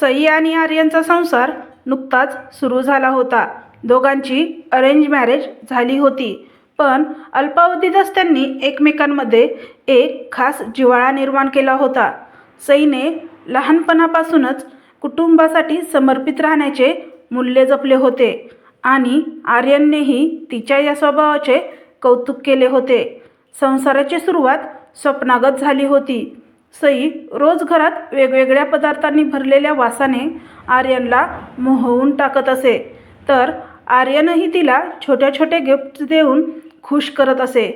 सई आणि आर्यनचा संसार नुकताच सुरू झाला होता. दोघांची अरेंज मॅरेज झाली होती. पण अल्पावधीतच त्यांनी एकमेकांमध्ये एक खास जिव्हाळा निर्माण केला होता. सईने लहानपणापासूनच कुटुंबासाठी समर्पित राहण्याचे मूल्य जपले होते आणि आर्यननेही तिच्या या स्वभावाचे कौतुक केले होते. संसाराची सुरुवात स्वप्नागत झाली होती. सई रोज घरात वेगवेगळ्या पदार्थांनी भरलेल्या वासाने आर्यनला मोहवून टाकत असे. तर आर्यनही तिला छोट्या छोट्या गिफ्ट देऊन खुश करत असे.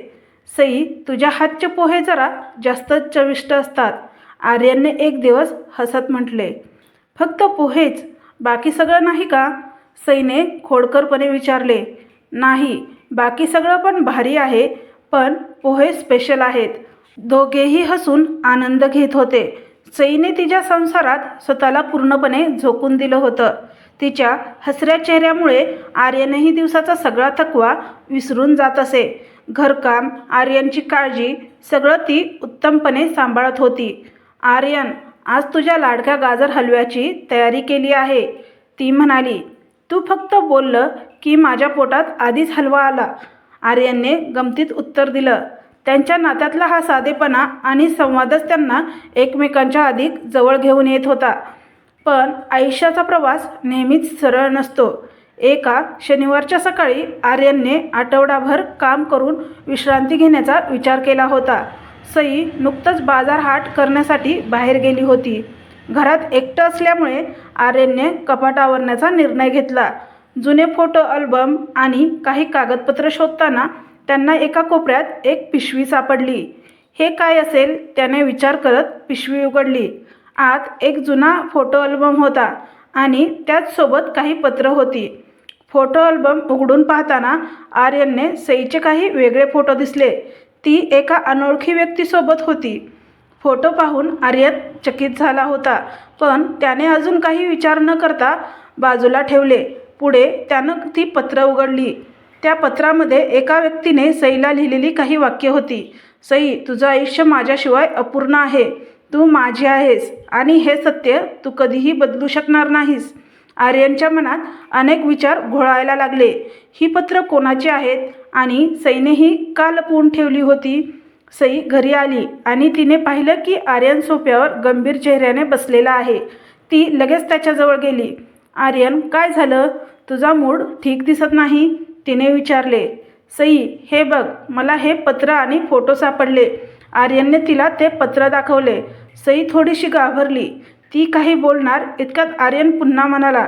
सई तुझ्या हातचे पोहे जरा जास्तच चविष्ट असतात. आर्यनने एक दिवस हसत म्हटले फक्त पोहेच? बाकी सगळं नाही का? सईने खोडकरपणे विचारले नाही बाकी सगळं पण भारी आहे पण पोहे स्पेशल आहेत. दोघेही हसून आनंद घेत होते. सईने तिच्या संसारात स्वतःला पूर्णपणे झोकून दिलं होतं. तिच्या हसऱ्या चेहऱ्यामुळे आर्यनही दिवसाचा सगळा थकवा विसरून जात असे. घरकाम आर्यनची काळजी सगळं ती उत्तमपणे सांभाळत होती. आर्यन आज तुझ्या लाडक्या गाजर हलव्याची तयारी केली आहे. ती म्हणाली तू फक्त बोललं की माझ्या पोटात आधीच हलवा आला. आर्यनने गमतीत उत्तर दिलं त्यांच्या नात्यातला हा साधेपणा आणि संवादच त्यांना एकमेकांच्या अधिक जवळ घेऊन येत होता. पण आयुष्याचा प्रवास नेहमीच सरळ नसतो. एका शनिवारच्या सकाळी आर्यनने आठवडाभर काम करून विश्रांती घेण्याचा विचार केला होता. सई नुकतंच बाजार हाट करण्यासाठी बाहेर गेली होती. घरात एकटं असल्यामुळे आर्यनने कपाट आवरण्याचा निर्णय घेतला. जुने फोटो अल्बम आणि काही कागदपत्र शोधताना त्यांना एका कोपऱ्यात एक पिशवी सापडली. हे काय असेल त्याने विचार करत पिशवी उघडली. आत एक जुना फोटो अल्बम होता आणि त्याचसोबत काही पत्र होती. फोटो अल्बम उघडून पाहताना आर्यनने सईचे काही वेगळे फोटो दिसले. ती एका अनोळखी व्यक्तीसोबत होती. फोटो पाहून आर्यन चकित झाला होता पण त्याने अजून काही विचार न करता बाजूला ठेवले. पुढे त्यानं ती पत्र उघडली. त्या पत्रामध्ये एका व्यक्तीने सईला लिहिलेली काही वाक्य होती. सई तुझं आयुष्य माझ्याशिवाय अपूर्ण आहे. तू माझी आहेस आणि हे सत्य तू कधीही बदलू शकणार नाहीस. आर्यनच्या मनात अनेक विचार घोळायला लागले. ही पत्र कोणाची आहेत आणि सईनेही का लपवून ठेवली होती? सई घरी आली आणि तिने पाहिलं की आर्यन सोप्यावर गंभीर चेहऱ्याने बसलेला आहे. ती लगेच त्याच्याजवळ गेली. आर्यन काय झालं? तुझा मूड ठीक दिसत नाही? तिने विचारले सई हे बघ मला हे पत्र आणि फोटो सापडले. आर्यनने तिला ते पत्र दाखवले. सई थोडीशी घाबरली. ती काही बोलणार इतक्यात आर्यन पुन्हा म्हणाला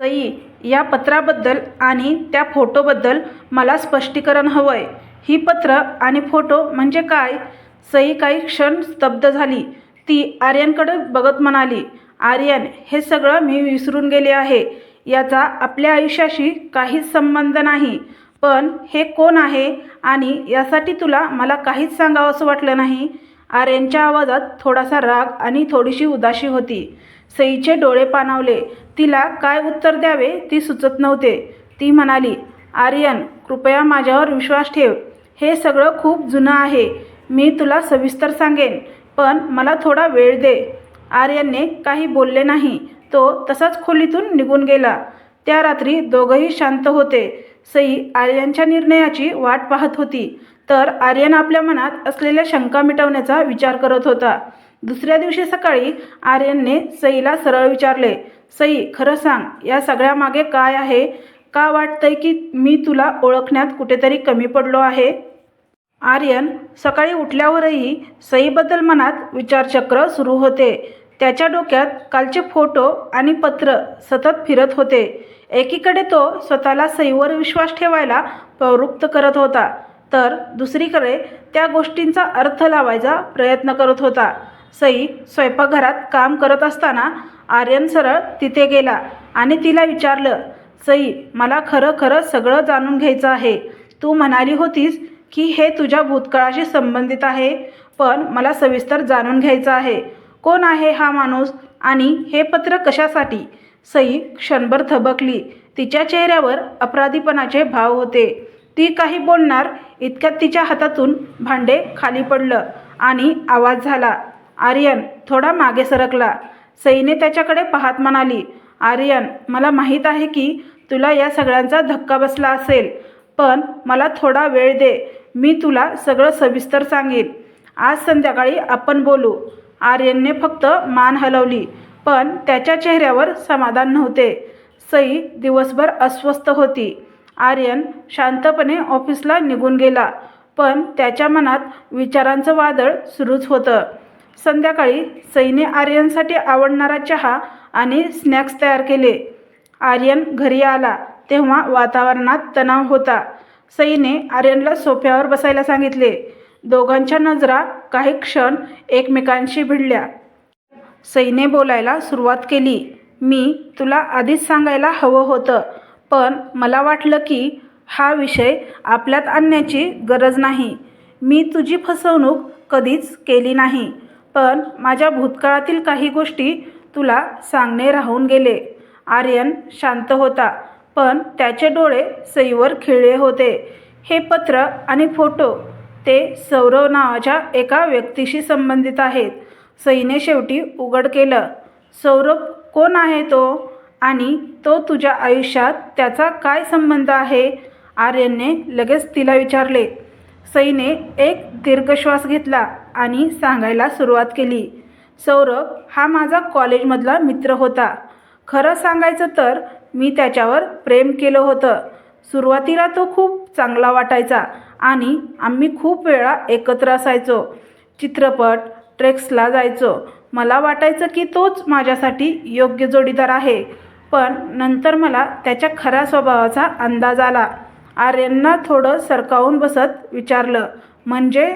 सई या पत्राबद्दल आणि त्या फोटोबद्दल मला स्पष्टीकरण हवं आहे ही पत्र आणि फोटो म्हणजे काय? सई काही क्षण स्तब्ध झाली. ती आर्यनकडे बघत म्हणाली आर्यन हे सगळं मी विसरून गेले आहे. याचा आपल्या आयुष्याशी काहीच संबंध नाही. पण हे कोण आहे आणि यासाठी तुला मला काहीच सांगावं असं वाटलं नाही? आर्यनच्या आवाजात थोडासा राग आणि थोडीशी उदाशी होती. सईचे डोळे पाणावले. तिला काय उत्तर द्यावे ती सुचत नव्हते. ती म्हणाली आर्यन कृपया माझ्यावर विश्वास ठेव. हे सगळं खूप जुनं आहे. मी तुला सविस्तर सांगेन पण मला थोडा वेळ दे. आर्यनने काही बोलले नाही. तो तसाच खोलीतून निघून गेला. त्या रात्री दोघंही शांत होते. सई आर्यनच्या निर्णयाची वाट पाहत होती. तर आर्यन आपल्या मनात असलेल्या शंका मिटवण्याचा विचार करत होता. दुसऱ्या दिवशी सकाळी आर्यनने सईला सरळ विचारले सई खरं सांग या सगळ्यामागे काय आहे? का वाटतंय की मी तुला ओळखण्यात कुठेतरी कमी पडलो आहे? आर्यन सकाळी उठल्यावरही सईबद्दल मनात विचारचक्र सुरू होते. त्याच्या डोक्यात कालचे फोटो आणि पत्र सतत फिरत होते. एकीकडे तो स्वतःला सईवर विश्वास ठेवायला प्रवृत्त करत होता तर दुसरीकडे त्या गोष्टींचा अर्थ लावायचा प्रयत्न करत होता. सई स्वयंपाकघरात काम करत असताना आर्यन सरळ तिथे गेला आणि तिला विचारलं सई मला खरं खरं सगळं जाणून घ्यायचं आहे. तू म्हणाली होतीस की हे तुझ्या भूतकाळाशी संबंधित आहे पण मला सविस्तर जाणून घ्यायचं आहे. कोण आहे हा माणूस आणि हे पत्र कशासाठी? सई क्षणभर थबकली. तिच्या चेहऱ्यावर अपराधीपणाचे भाव होते. ती काही बोलणार इतक्यात तिच्या हातातून भांडे खाली पडलं आणि आवाज झाला. आर्यन थोडा मागे सरकला. सईने त्याच्याकडे पाहत म्हणाली आर्यन मला माहीत आहे की तुला या सगळ्यांचा धक्का बसला असेल पण मला थोडा वेळ दे. मी तुला सगळं सविस्तर सांगेन. आज संध्याकाळी आपण बोलू. आर्यनने फक्त मान हलवली पण त्याच्या चेहऱ्यावर समाधान नव्हते. सई दिवसभर अस्वस्थ होती. आर्यन शांतपणे ऑफिसला निघून गेला पण त्याच्या मनात विचारांचं वादळ सुरूच होतं. संध्याकाळी सईने आर्यनसाठी आवडणारा चहा आणि स्नॅक्स तयार केले. आर्यन घरी आला तेव्हा वातावरणात तणाव होता. सईने आर्यनला सोफ्यावर बसायला सांगितले दोघांच्या नजरा काही क्षण एकमेकांशी भिडल्या. सईने बोलायला सुरुवात केली. मी तुला आधीच सांगायला हवं होतं पण मला वाटलं की हा विषय आपल्यात आणण्याची गरज नाही. मी तुझी फसवणूक कधीच केली नाही पण माझ्या भूतकाळातील काही गोष्टी तुला सांगणे राहून गेले आर्यन शांत होता पण त्याचे डोळे सईवर खिळले होते. हे पत्र आणि फोटो ते सौरव नावाच्या एका व्यक्तीशी संबंधित आहेत. सईने शेवटी उघड केलं. सौरभ कोण आहे तो? आणि तो तुझ्या आयुष्यात त्याचा काय संबंध आहे? आर्यनने लगेच तिला विचारले. सईने एक दीर्घ श्वास घेतला आणि सांगायला सुरुवात केली. सौरभ हा माझा कॉलेजमधला मित्र होता. खरं सांगायचं तर मी त्याच्यावर प्रेम केलं होतं. सुरुवातीला तो खूप चांगला वाटायचा. आणि आम्ही खूप वेळा एकत्र असायचो. चित्रपट ट्रेक्सला जायचो. मला वाटायचं की तोच माझ्यासाठी योग्य जोडीदार आहे. पण नंतर मला त्याच्या खऱ्या स्वभावाचा अंदाज आला. आर्यनना थोडं सरकावून बसत विचारलं म्हणजे?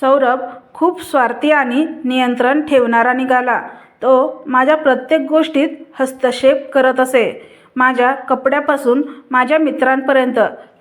सौरभ खूप स्वार्थी आणि नियंत्रण ठेवणारा निघाला. तो माझ्या प्रत्येक गोष्टीत हस्तक्षेप करत असे. माझ्या कपड्यापासून माझ्या मित्रांपर्यंत.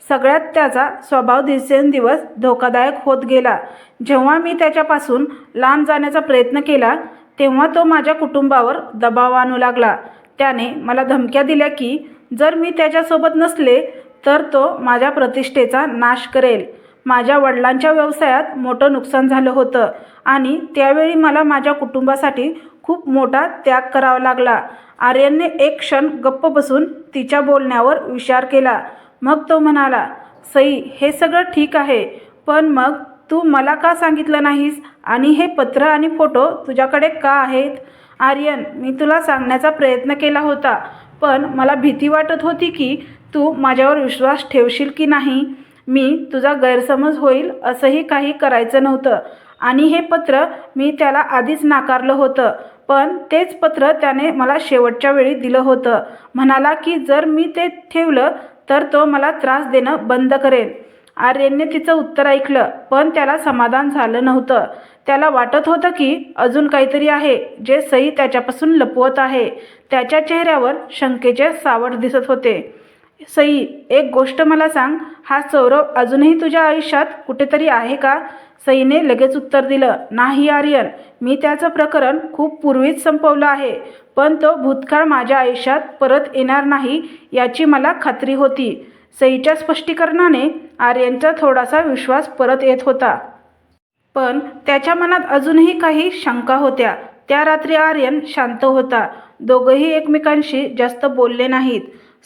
सगळ्यात त्याचा स्वभाव दिवसेंदिवस धोकादायक होत गेला. जेव्हा मी त्याच्यापासून लांब जाण्याचा प्रयत्न केला तेव्हा तो माझ्या कुटुंबावर दबाव आणू लागला. त्याने मला धमक्या दिल्या की जर मी त्याच्यासोबत नसले तर तो माझ्या प्रतिष्ठेचा नाश करेल. माझ्या वडिलांच्या व्यवसायात मोठं नुकसान झालं होतं आणि त्यावेळी मला माझ्या कुटुंबासाठी खूप मोठा त्याग करावा लागला. आर्यनने एक क्षण गप्प बसून तिच्या बोलण्यावर विचार केला. मग तो म्हणाला सई हे सगळं ठीक आहे पण मग तू मला का सांगितलं नाहीस? आणि हे पत्र आणि फोटो तुझ्याकडे का आहेत? आर्यन मी तुला सांगण्याचा प्रयत्न केला होता पण मला भीती वाटत होती की तू माझ्यावर विश्वास ठेवशील की नाही? मी तुझा गैरसमज होईल असंही काही करायचं नव्हतं. आणि हे पत्र मी त्याला आधीच नाकारलं होतं. पण तेच पत्र त्याने मला शेवटच्या वेळी दिलं होतं. म्हणाला की जर मी ते ठेवलं तर तो मला त्रास देणं बंद करेल. आर्यनने तिचं उत्तर ऐकलं पण त्याला समाधान झालं नव्हतं. त्याला वाटत होतं की अजून काहीतरी आहे जे सई त्याच्यापासून लपवत आहे. त्याच्या चेहऱ्यावर शंकेचे सावट दिसत होते. सई एक गोष्ट मला सांग. हा सौरव अजूनही तुझ्या आयुष्यात कुठेतरी आहे का? सईने लगेच उत्तर दिलं नाही आर्यन. मी त्याचं प्रकरण खूप पूर्वीच संपवलं आहे पण तो भूतकाळ माझ्या आयुष्यात परत येणार नाही याची मला खात्री होती. सईच्या स्पष्टीकरणाने आर्यनचा थोडासा विश्वास परत येत होता. पण त्याच्या मनात अजूनही काही शंका होत्या. त्या रात्री आर्यन शांत होता. दोघंही एकमेकांशी जास्त बोलले नाहीत.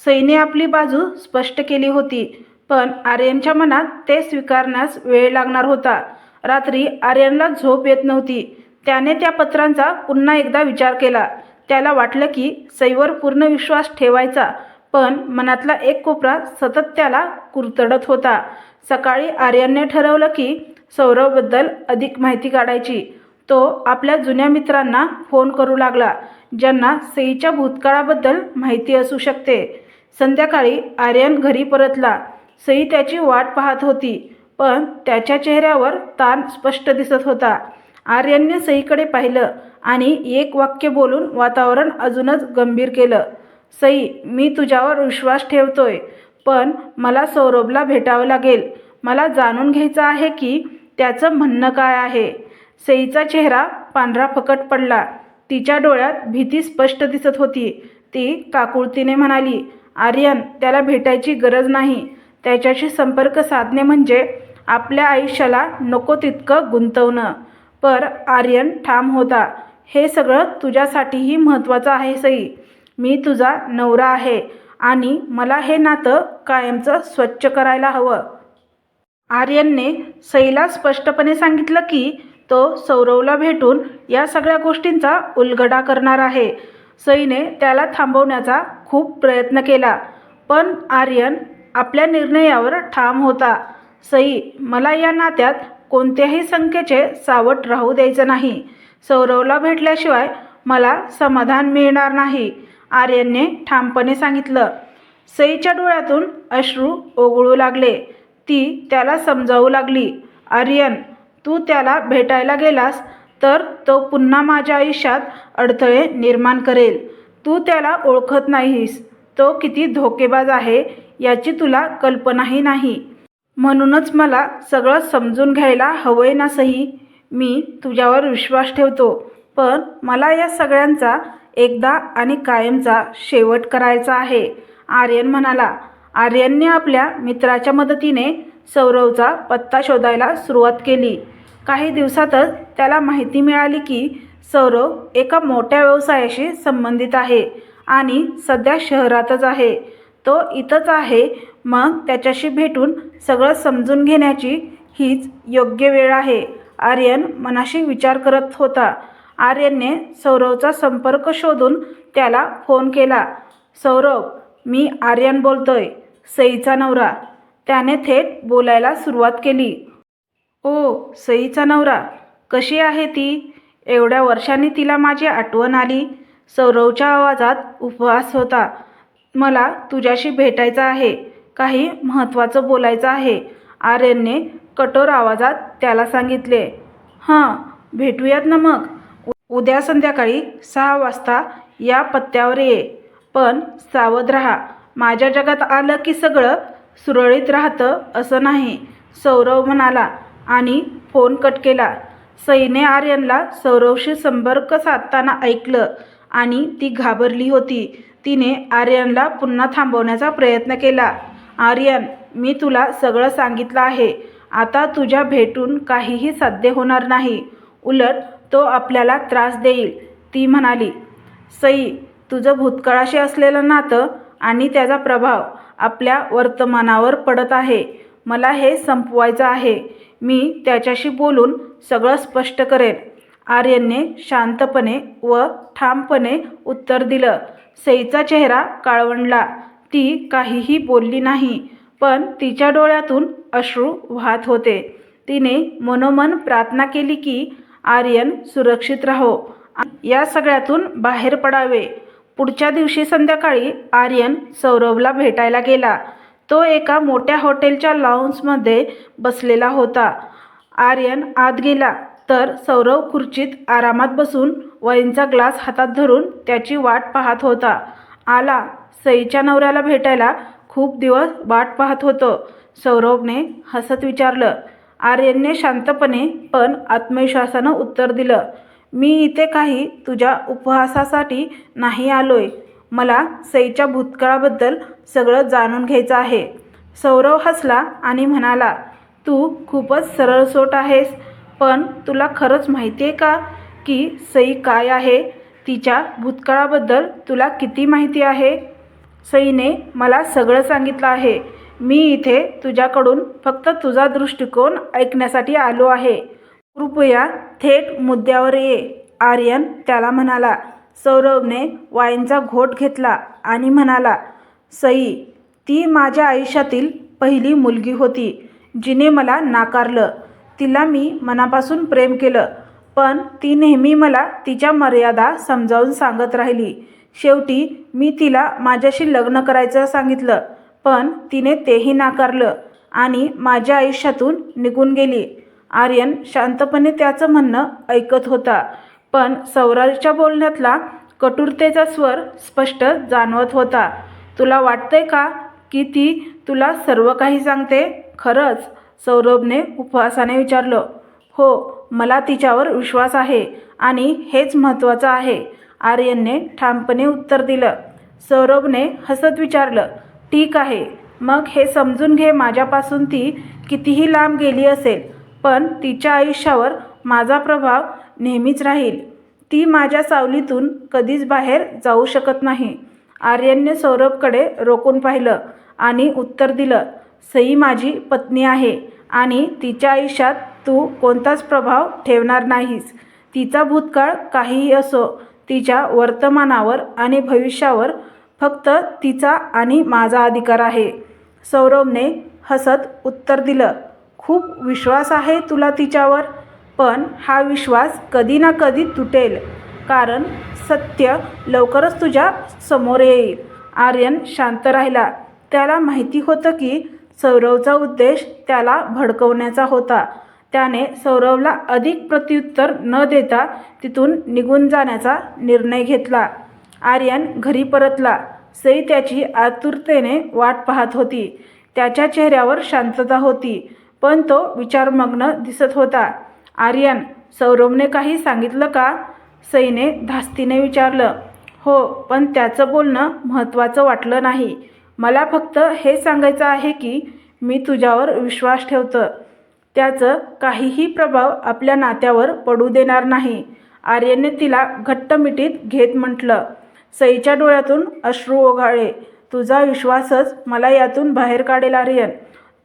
सैने आपली बाजू स्पष्ट केली होती पण आर्यनच्या मनात ते स्वीकारण्यास वेळ लागणार होता. रात्री आर्यनला झोप येत नव्हती. त्याने त्या पत्रांचा पुन्हा एकदा विचार केला. त्याला वाटलं की सईवर पूर्ण विश्वास ठेवायचा पण मनातला एक कोपरा सतत त्याला कुरतडत होता. सकाळी आर्यनने ठरवलं की सौरवबद्दल अधिक माहिती काढायची. तो आपल्या जुन्या मित्रांना फोन करू लागला ज्यांना सईच्या भूतकाळाबद्दल माहिती असू शकते. संध्याकाळी आर्यन घरी परतला. सई त्याची वाट पाहत होती पण त्याच्या चेहऱ्यावर ताण स्पष्ट दिसत होता. आर्यनने सईकडे पाहिलं आणि एक वाक्य बोलून वातावरण अजूनच गंभीर केलं. सई मी तुझ्यावर विश्वास ठेवतोय पण मला सौरभला भेटावं लागेल. मला जाणून घ्यायचं आहे की त्याचं म्हणणं काय आहे. सईचा चेहरा पांढरा फकट पडला. तिच्या डोळ्यात भीती स्पष्ट दिसत होती. ती काकुळतीने म्हणाली आर्यन त्याला भेटायची गरज नाही. त्याच्याशी संपर्क साधणे म्हणजे आपल्या आयुष्याला नको तितकं गुंतवणं. पर आर्यन ठाम होता. हे सगळं तुझ्यासाठीही महत्त्वाचं आहे सई. मी तुझा नवरा आहे आणि मला हे नातं कायमचं स्वच्छ करायला हवं. आर्यनने सईला स्पष्टपणे सांगितलं की तो सौरवला भेटून या सगळ्या गोष्टींचा उलगडा करणार आहे. सईने त्याला थांबवण्याचा खूप प्रयत्न केला. पण आर्यन आपल्या निर्णयावर ठाम होता. सई मला या नात्यात कोणत्याही संख्येचे सावट राहू द्यायचं नाही. सौरवला भेटल्याशिवाय मला समाधान मिळणार नाही आर्यनने ठामपणे सांगितलं. सईच्या डोळ्यातून अश्रू ओघळू लागले. ती त्याला समजावू लागली. आर्यन तू त्याला भेटायला गेलास तर तो पुन्हा माझ्या आयुष्यात अडथळे निर्माण करेल. तू त्याला ओळखत नाहीस. तो किती धोकेबाज आहे याची तुला कल्पनाही नाही. म्हणूनच मला सगळं समजून घ्यायला हवंय ना सही मी तुझ्यावर विश्वास ठेवतो. पण मला या सगळ्यांचा एकदा आणि कायमचा शेवट करायचा आहे. आर्यन म्हणाला आर्यनने आपल्या मित्राच्या मदतीने सौरवचा पत्ता शोधायला सुरुवात केली. काही दिवसातच त्याला माहिती मिळाली की सौरव एका मोठ्या व्यवसायाशी संबंधित आहे आणि सध्या शहरातच आहे. तो इथंच आहे. मग त्याच्याशी भेटून सगळं समजून घेण्याची हीच योग्य वेळ आहे. आर्यन मनाशी विचार करत होता. आर्यनने सौरवचा संपर्क शोधून त्याला फोन केला. सौरव मी आर्यन बोलतोय. सईचा नवरा. त्याने थेट बोलायला सुरुवात केली. ओ सईचा नवरा. कशी आहे ती? एवढ्या वर्षांनी तिला माझी आठवण आली. सौरवच्या आवाजात उपवास होता. मला तुझ्याशी भेटायचं आहे. काही महत्त्वाचं बोलायचं आहे. आर्यनने कठोर आवाजात त्याला सांगितले. हां भेटूयात ना मग. उ- उद्या संध्याकाळी सहा वाजता या पत्त्यावर ये. पण सावध राहा. माझ्या जगात आलं की सगळं सुरळीत राहतं असं नाही. सौरव म्हणाला आणि फोन कट केला. सईने आर्यनला सौरवशी संपर्क साधताना ऐकलं आणि ती घाबरली होती. तिने आर्यनला पुन्हा थांबवण्याचा प्रयत्न केला. आर्यन मी तुला सगळं सांगितलं आहे. आता तुझ्या भेटून काहीही साध्य होणार नाही. उलट तो आपल्याला त्रास देईल. ती म्हणाली सई तुझं भूतकाळाशी असलेलं नातं आणि त्याचा प्रभाव आपल्या वर्तमानावर पडत आहे. मला हे संपवायचं आहे. मी त्याच्याशी बोलून सगळं स्पष्ट करेन. आर्यनने शांतपणे व ठामपणे उत्तर दिलं. सईचा चेहरा काळवंडला. ती काहीही बोलली नाही पण तिच्या डोळ्यातून अश्रू वाहत होते. तिने मनोमन प्रार्थना केली की आर्यन सुरक्षित राहो. या सगळ्यातून बाहेर पडावे. पुढच्या दिवशी संध्याकाळी आर्यन सौरवला भेटायला गेला. तो एका मोठ्या हॉटेलच्या लाऊंजमध्ये बसलेला होता. आर्यन आत गेला तर सौरव खुर्चीत आरामात बसून वहींचा ग्लास हातात धरून त्याची वाट पाहत होता. आला सईच्या नवऱ्याला भेटायला खूप दिवस वाट पाहत होतो. सौरवने हसत विचारलं. आर्यनने शांतपणे पण आत्मविश्वासानं उत्तर दिलं. मी इथे काही तुझ्या उपहासासाठी नाही आलोय. मला सईच्या भूतकाळाबद्दल सगळं जाणून घ्यायचं आहे. सौरव हसला आणि म्हणाला तू खूपच सरळसोट आहेस पण तुला खरंच माहिती आहे का की सई काय आहे? तिच्या भूतकाळाबद्दल तुला किती माहिती आहे? सईने मला सगळं सांगितलं आहे. मी इथे तुझ्याकडून फक्त तुझा दृष्टिकोन ऐकण्यासाठी आलो आहे. कृपया थेट मुद्द्यावर ये आर्यन त्याला म्हणाला. सौरवने वाईनचा घोट घेतला आणि म्हणाला सई ती माझ्या आयुष्यातील पहिली मुलगी होती जिने मला नाकारलं. तिला मी मनापासून प्रेम केलं पण ती नेहमी मला तिच्या मर्यादा समजावून सांगत राहिली. शेवटी मी तिला माझ्याशी लग्न करायचं सांगितलं पण तिने तेही नाकारलं आणि माझ्या आयुष्यातून निघून गेली. आर्यन शांतपणे त्याचं म्हणणं ऐकत होता. पण सौराजच्या बोलण्यातला कटुरतेचा स्वर स्पष्ट जाणवत होता. तुला वाटतंय का की ती तुला सर्व काही सांगते? खरंच सौरभने उपवासाने विचारलं. हो मला तिच्यावर विश्वास आहे आणि हेच महत्त्वाचं आहे आर्यनने ठामपणे उत्तर दिलं. सौरभने हसत विचारलं. ठीक आहे मग हे समजून घे माझ्यापासून ती कितीही लांब गेली असेल पण तिच्या आयुष्यावर माझा प्रभाव नेहमीच राहील. ती माझ्या सावलीतून कधीच बाहेर जाऊ शकत नाही. आर्यनने सौरभकडे रोखून पाहिलं आणि उत्तर दिलं सई माझी पत्नी आहे आणि तिच्या आयुष्यात तू कोणताच प्रभाव ठेवणार नाहीस. तिचा भूतकाळ काहीही असो तिच्या वर्तमानावर आणि भविष्यावर फक्त तिचा आणि माझा अधिकार आहे. सौरभने हसत उत्तर दिलं खूप विश्वास आहे तुला तिच्यावर? पण हा विश्वास कधी ना कधी तुटेल कारण सत्य लवकरच तुझ्या समोर येईल. आर्यन शांत राहिला. त्याला माहिती होतं की सौरवचा उद्देश त्याला भडकवण्याचा होता. त्याने सौरवला अधिक प्रत्युत्तर न देता तिथून निघून जाण्याचा निर्णय घेतला. आर्यन घरी परतला. सई त्याची आतुरतेने वाट पाहत होती. त्याच्या चेहऱ्यावर शांतता होती पण तो विचारमग्न दिसत होता. आर्यन सौरभने काही सांगितलं का? सईने धास्तीने विचारलं. हो पण त्याचं बोलणं महत्त्वाचं वाटलं नाही. मला फक्त हे सांगायचं आहे की मी तुझ्यावर विश्वास ठेवतं. त्याचं काहीही प्रभाव आपल्या नात्यावर पडू देणार नाही. आर्यनने तिला घट्ट मिठीत घेत म्हटलं. सईच्या डोळ्यातून अश्रू ओघाळे. तुझा विश्वासच मला यातून बाहेर काढेल आर्यन.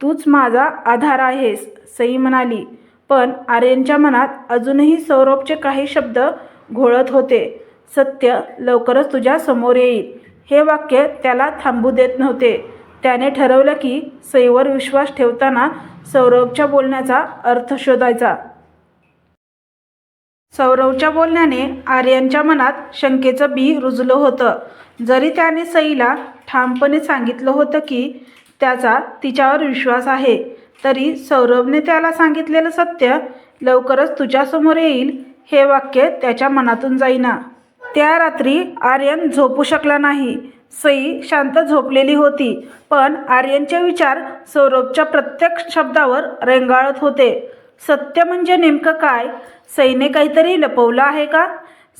तूच माझा आधार आहेस सई म्हणाली. पण आर्यनच्या मनात अजूनही सौरभचे काही शब्द घोळत होते. सत्य लवकरच तुझ्या समोर येईल. हे वाक्य त्याला थांबू देत नव्हते. त्याने ठरवलं की सईवर विश्वास ठेवताना सौरभच्या बोलण्याचा अर्थ शोधायचा. सौरवच्या बोलण्याने आर्यनच्या मनात शंकेचं बी रुजलं होतं. जरी त्याने सईला ठामपणे सांगितलं होतं की त्याचा तिच्यावर विश्वास आहे तरी सौरभने त्याला सांगितलेलं सत्य लवकरच तुझ्यासमोर येईल हे वाक्य त्याच्या मनातून जाईना. त्या रात्री आर्यन झोपू शकला नाही. सई शांत झोपलेली होती पण आर्यनचे विचार सौरभच्या प्रत्येक शब्दावर रेंगाळत होते. सत्य म्हणजे नेमकं काय? सईने काहीतरी लपवलं आहे का?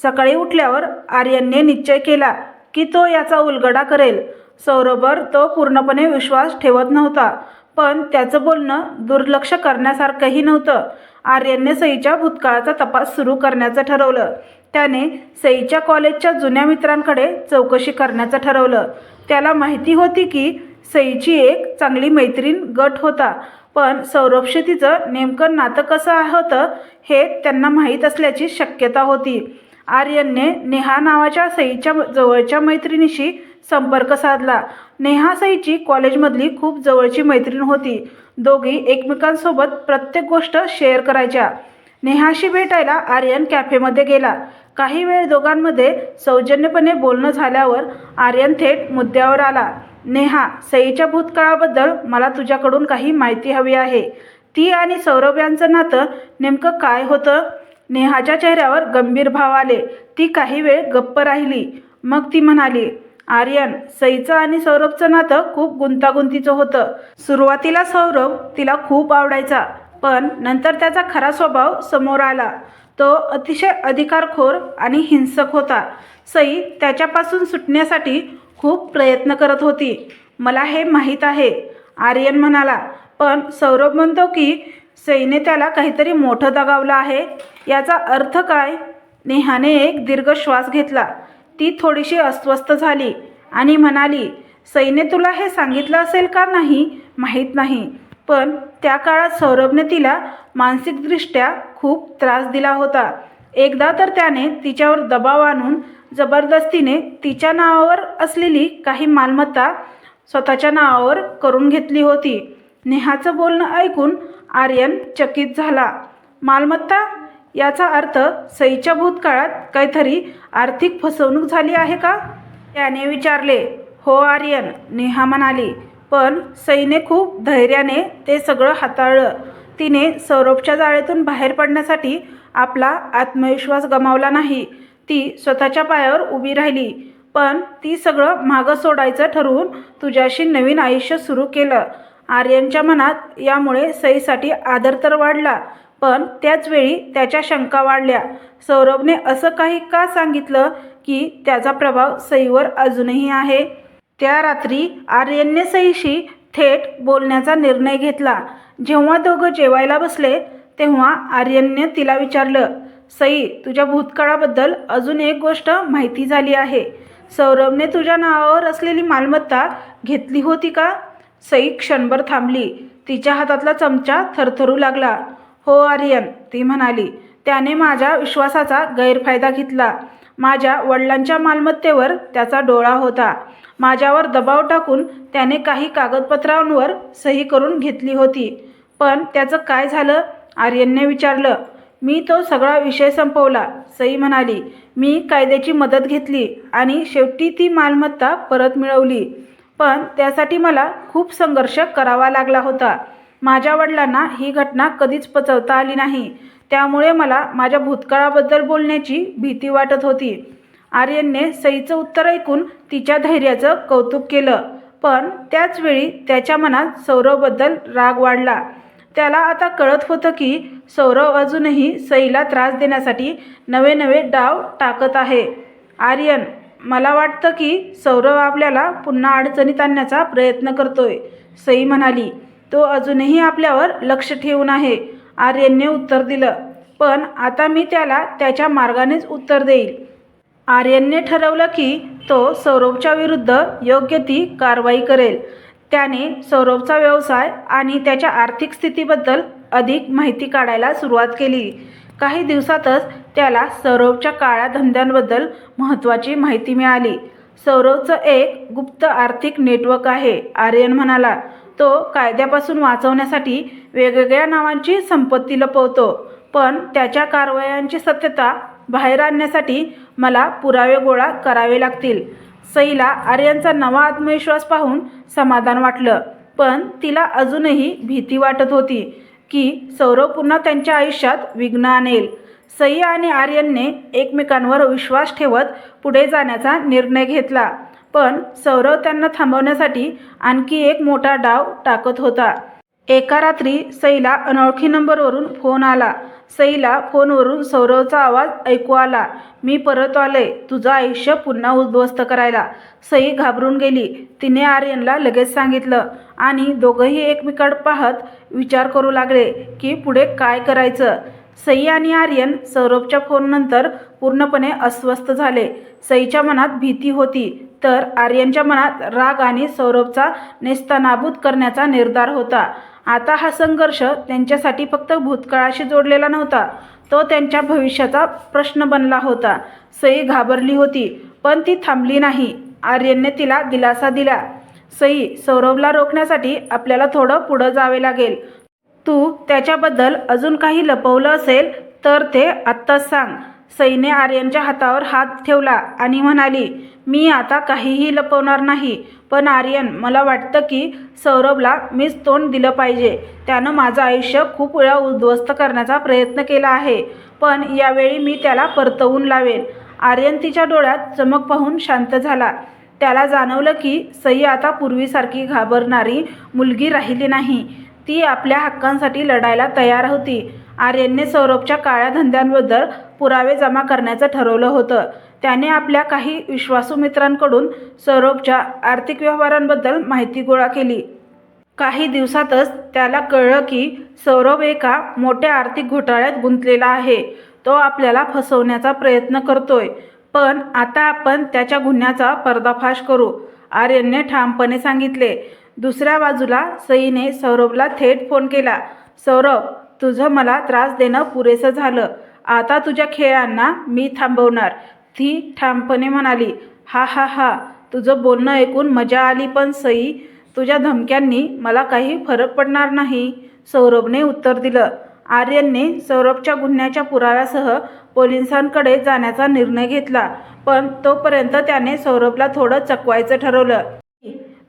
सकाळी उठल्यावर आर्यनने निश्चय केला की तो याचा उलगडा करेल. सौरभवर तो पूर्णपणे विश्वास ठेवत नव्हता. पण त्याचं बोलणं दुर्लक्ष करण्यासारखंही नव्हतं. आर्यनने सईच्या भूतकाळाचा तपास सुरू करण्याचं ठरवलं. त्याने सईच्या कॉलेजच्या जुन्या मित्रांकडे चौकशी करण्याचं ठरवलं. त्याला माहिती होती की सईची एक चांगली मैत्रीण गट होता. पण सौरभशी तिचं नेमकं नातं कसं होतं हे त्यांना माहीत असल्याची शक्यता होती. आर्यनने नेहा नावाच्या सईच्या जवळच्या मैत्रिणीशी संपर्क साधला. नेहा सईची कॉलेजमधली खूप जवळची मैत्रीण होती. दोघी एकमेकांसोबत प्रत्येक गोष्ट शेअर करायच्या. नेहाशी भेटायला आर्यन कॅफेमध्ये गेला. काही वेळ दोघांमध्ये सौजन्यपणे बोलणं झाल्यावर आर्यन थेट मुद्द्यावर आला. नेहा सईच्या भूतकाळाबद्दल मला तुझ्याकडून काही माहिती हवी आहे. ती आणि सौरभ यांचं नातं नेमकं काय होतं? नेहाच्या चेहऱ्यावर गंभीर भाव आले. ती काही वेळ गप्प राहिली. मग ती म्हणाली आर्यन सईचं आणि सौरभचं नातं खूप गुंतागुंतीचं होतं. सुरुवातीला सौरभ तिला खूप आवडायचा पण नंतर त्याचा खरा स्वभाव समोर आला. तो अतिशय अधिकारखोर आणि हिंसक होता. सई त्याच्यापासून सुटण्यासाठी खूप प्रयत्न करत होती. मला हे माहीत आहे आर्यन म्हणाला. पण सौरभ म्हणतो की सईने त्याला काहीतरी मोठं दगावलं आहे. याचा अर्थ काय? नेहाने एक दीर्घ श्वास घेतला. ती थोडीशी अस्वस्थ झाली आणि म्हणाली सईने तुला हे सांगितलं असेल का नाही माहीत नाही. पण त्या काळात सौरभने तिला मानसिकदृष्ट्या खूप त्रास दिला होता. एकदा तर त्याने तिच्यावर दबाव आणून जबरदस्तीने तिच्या नावावर असलेली काही मालमत्ता स्वतःच्या नावावर करून घेतली होती. नेहाचं बोलणं ऐकून आर्यन चकित झाला. मालमत्ता याचा अर्थ सईच्या भूतकाळात काहीतरी आर्थिक फसवणूक झाली आहे का? त्याने विचारले हो आर्यन नेहा म्हणाली. पण सईने खूप धैर्याने ते सगळं हाताळलं. तिने सौरभच्या जाळेतून बाहेर पडण्यासाठी आपला आत्मविश्वास गमावला नाही. ती स्वतःच्या पायावर उभी राहिली. पण ती सगळं मागं सोडायचं ठरवून तुझ्याशी नवीन आयुष्य सुरू केलं. आर्यनच्या मनात यामुळे सईसाठी आदर तर वाढला पण त्याचवेळी त्याच्या शंका वाढल्या. सौरभने असं काही का सांगितलं की त्याचा प्रभाव सईवर अजूनही आहे? त्या रात्री आर्यनने सईशी थेट बोलण्याचा निर्णय घेतला. जेव्हा दोघं जेवायला बसले तेव्हा आर्यनने तिला विचारलं सई तुझ्या भूतकाळाबद्दल अजून एक गोष्ट माहिती झाली आहे. सौरभने तुझ्या नावावर असलेली मालमत्ता घेतली होती का? सई क्षणभर थांबली. तिच्या हातातला चमचा थरथरू लागला. हो आर्यन ती म्हणाली. त्याने माझ्या विश्वासाचा गैरफायदा घेतला. माझ्या वडिलांच्या मालमत्तेवर त्याचा डोळा होता. माझ्यावर दबाव टाकून त्याने काही कागदपत्रांवर सही करून घेतली होती. पण त्याचं काय झालं? आर्यनने विचारलं. मी तो सगळा विषय संपवला. सई म्हणाली मी कायद्याची मदत घेतली आणि शेवटी ती मालमत्ता परत मिळवली. पण त्यासाठी मला खूप संघर्ष करावा लागला होता. माझ्या वडिलांना ही घटना कधीच पचवता आली नाही. त्यामुळे मला माझ्या भूतकाळाबद्दल बोलण्याची भीती वाटत होती. आर्यनने सईचं उत्तर ऐकून तिच्या धैर्याचं कौतुक केलं. पण त्याचवेळी त्याच्या मनात सौरवबद्दल राग वाढला. त्याला आता कळत होतं की सौरव अजूनही सईला त्रास देण्यासाठी नवे नवे डाव टाकत आहे. आर्यन मला वाटतं की सौरव आपल्याला पुन्हा अडचणीत आणण्याचा प्रयत्न करतोय सई म्हणाली. तो अजूनही आपल्यावर लक्ष ठेवून आहे. आर्यनने उत्तर दिलं पण आता मी त्याला त्याच्या मार्गानेच उत्तर देईल. आर्यनने ठरवलं की तो सौरभच्या विरुद्ध योग्य ती कारवाई करेल. त्याने सौरभचा व्यवसाय आणि त्याच्या आर्थिक स्थितीबद्दल अधिक माहिती काढायला सुरुवात केली. काही दिवसातच त्याला सौरभच्या काळ्या धंद्यांबद्दल महत्त्वाची माहिती मिळाली. सौरवचं एक गुप्त आर्थिक नेटवर्क आहे आर्यन म्हणाला. तो कायद्यापासून वाचवण्यासाठी वेगवेगळ्या नावांची संपत्ती लपवतो. पण त्याच्या कारवायांची सत्यता बाहेर आणण्यासाठी मला पुरावे गोळा करावे लागतील. सईला आर्यनचा नवा आत्मविश्वास पाहून समाधान वाटलं. पण तिला अजूनही भीती वाटत होती की सौरव पुन्हा त्यांच्या आयुष्यात विघ्न आणेल. सई आणि आर्यनने एकमेकांवर विश्वास ठेवत पुढे जाण्याचा निर्णय घेतला. पण सौरव त्यांना थांबवण्यासाठी आणखी एक मोठा डाव टाकत होता. एका रात्री सईला अनोळखी नंबरवरून फोन आला. सईला फोनवरून सौरवचा आवाज ऐकू आला. मी परत आले. तुझं आयुष्य पुन्हा उद्ध्वस्त करायला. सई घाबरून गेली. तिने आर्यनला लगेच सांगितलं आणि दोघंही एकमेकाड पाहत विचार करू लागले की पुढे काय करायचं. सई आणि आर्यन सौरभच्या फोननंतर पूर्णपणे अस्वस्थ झाले. सईच्या मनात भीती होती. तर आर्यनच्या मनात राग आणि सौरभचा नेस्तानाबूत करण्याचा निर्धार होता. आता हा संघर्ष त्यांच्यासाठी फक्त भूतकाळाशी जोडलेला नव्हता. तो त्यांच्या भविष्याचा प्रश्न बनला होता. सई घाबरली होती पण ती थांबली नाही. आर्यनने तिला दिलासा दिला. सई सौरभला रोखण्यासाठी आपल्याला थोडं पुढं जावे लागेल. तू त्याच्याबद्दल अजून काही लपवलं असेल तर ते आत्ताच सांग. सईने आर्यनच्या हातावर हात ठेवला आणि म्हणाली मी आता काहीही लपवणार नाही पण आर्यन मला वाटतं की सौरभला मीच तोंड दिलं पाहिजे. त्यानं माझं आयुष्य खूप वेळा उद्ध्वस्त करण्याचा प्रयत्न केला आहे पण यावेळी मी त्याला परतवून लावेन. आर्यन तिच्या डोळ्यात चमक पाहून शांत झाला. त्याला जाणवलं की सई आता पूर्वीसारखी घाबरणारी मुलगी राहिली नाही. ती आपल्या हक्कांसाठी लढायला तयार होती. आर्यनने सौरभच्या काळ्या धंद्यांबद्दल पुरावे जमा करण्याचं ठरवलं होतं. त्याने आपल्या काही विश्वासू मित्रांकडून सौरभच्या आर्थिक व्यवहारांबद्दल माहिती गोळा केली. काही दिवसातच त्याला कळलं की सौरभ एका मोठ्या आर्थिक घोटाळ्यात गुंतलेला आहे. तो आपल्याला फसवण्याचा प्रयत्न करतोय. पण आता आपण त्याच्या गुन्ह्याचा पर्दाफाश करू आर्यनने ठामपणे सांगितले. दुसऱ्या बाजूला सईने सौरभला थेट फोन केला. सौरभ तुझं मला त्रास देणं पुरेसं झालं. आता तुझ्या खेळांना मी थांबवणार. ती ठामपणे म्हणाली हा हा हा. तुझं बोलणं ऐकून मजा आली पण सई तुझ्या धमक्यांनी मला काही फरक पडणार नाही. सौरभने उत्तर दिलं. आर्यनने सौरभच्या गुन्ह्याच्या पुराव्यासह पोलिसांकडे जाण्याचा निर्णय घेतला पण तोपर्यंत त्याने सौरभला थोडं चकवायचं ठरवलं.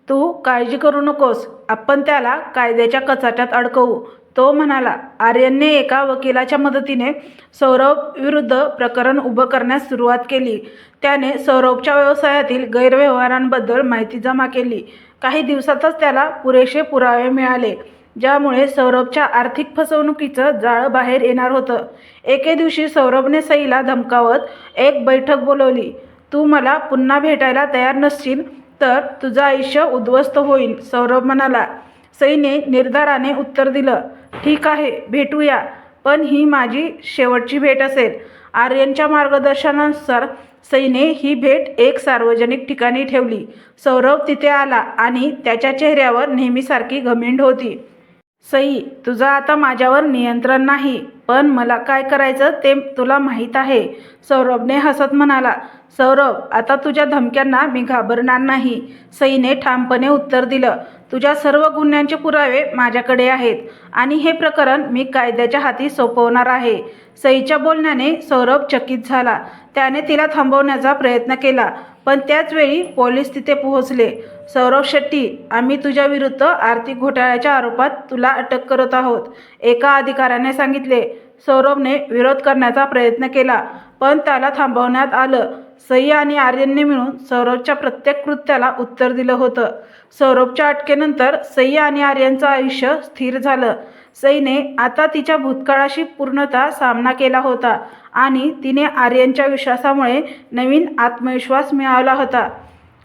तू काळजी करू नकोस. आपण त्याला कायद्याच्या कचाट्यात अडकवू. तो म्हणाला आर्यनने एका वकिलाच्या मदतीने सौरभ विरुद्ध प्रकरण उभं करण्यास सुरुवात केली. त्याने सौरभच्या व्यवसायातील गैरव्यवहारांबद्दल माहिती जमा केली. काही दिवसातच त्याला पुरेसे पुरावे मिळाले ज्यामुळे सौरभच्या आर्थिक फसवणुकीचं जाळं बाहेर येणार होतं. एके दिवशी सौरभने सईला धमकावत एक बैठक बोलवली तू मला पुन्हा भेटायला तयार नसशील तर तुझं आयुष्य उद्ध्वस्त होईल सौरभ म्हणाला. सईने निर्धाराने उत्तर दिलं ठीक आहे भेटूया. पण ही माझी शेवटची भेट असेल. आर्यनच्या मार्गदर्शनानुसार सईने ही भेट एक सार्वजनिक ठिकाणी ठेवली. सौरभ तिथे आला आणि त्याच्या चेहऱ्यावर नेहमीसारखी घमिंड होती. सई तुझं आता माझ्यावर नियंत्रण नाही पण मला काय करायचं ते तुला माहीत आहे. सौरभने हसत म्हणाला सौरभ आता तुझ्या धमक्यांना मी घाबरणार नाही. सईने ठामपणे उत्तर दिलं तुझ्या सर्व गुन्ह्यांचे पुरावे माझ्याकडे आहेत आणि हे प्रकरण मी कायद्याच्या हाती सोपवणार आहे. सईच्या बोलण्याने सौरभ चकित झाला. त्याने तिला थांबवण्याचा प्रयत्न केला. पण त्याचवेळी पोलीस तिथे पोहोचले. सौरभ शेट्टी आम्ही तुझ्याविरुद्ध आर्थिक घोटाळ्याच्या आरोपात तुला अटक करत आहोत. एका अधिकाऱ्याने सांगितले सौरभने विरोध करण्याचा प्रयत्न केला पण त्याला थांबवण्यात आलं. सई आणि आर्यनने मिळून सौरभच्या प्रत्येक कृत्याला उत्तर दिलं होतं. सौरभच्या अटकेनंतर सई आणि आर्यनचं आयुष्य स्थिर झालं. सईने आता तिच्या भूतकाळाशी पूर्णतः सामना केला होता आणि तिने आर्यनच्या विश्वासामुळे नवीन आत्मविश्वास मिळवला होता.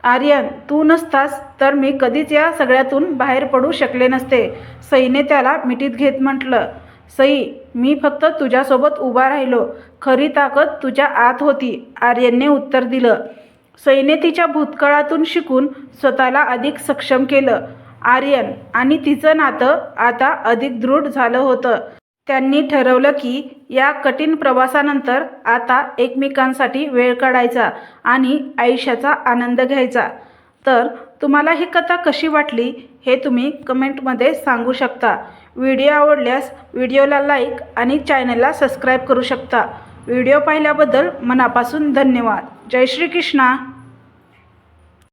आर्यन तू नसतास तर मी कधीच या सगळ्यातून बाहेर पडू शकले नसते सईने त्याला मिठीत घेत म्हटलं. सई मी फक्त तुझ्यासोबत उभा राहिलो. खरी ताकद तुझ्या आत होती आर्यनने उत्तर दिलं. सईने तिच्या भूतकाळातून शिकून स्वतःला अधिक सक्षम केलं. आर्यन आणि तिचं नातं आता अधिक दृढ झालं होतं. त्यांनी ठरवलं की या कठीण प्रवासानंतर आता एकमेकांसाठी वेळ काढायचा आणि आयुष्याचा आनंद घ्यायचा. तर तुम्हाला ही कथा कशी वाटली हे तुम्ही कमेंटमध्ये सांगू शकता. व्हिडिओ आवडल्यास व्हिडिओला लाईक आणि चॅनलला सबस्क्राईब करू शकता. व्हिडिओ पाहिल्याबद्दल मनापासून धन्यवाद. जय श्री कृष्णा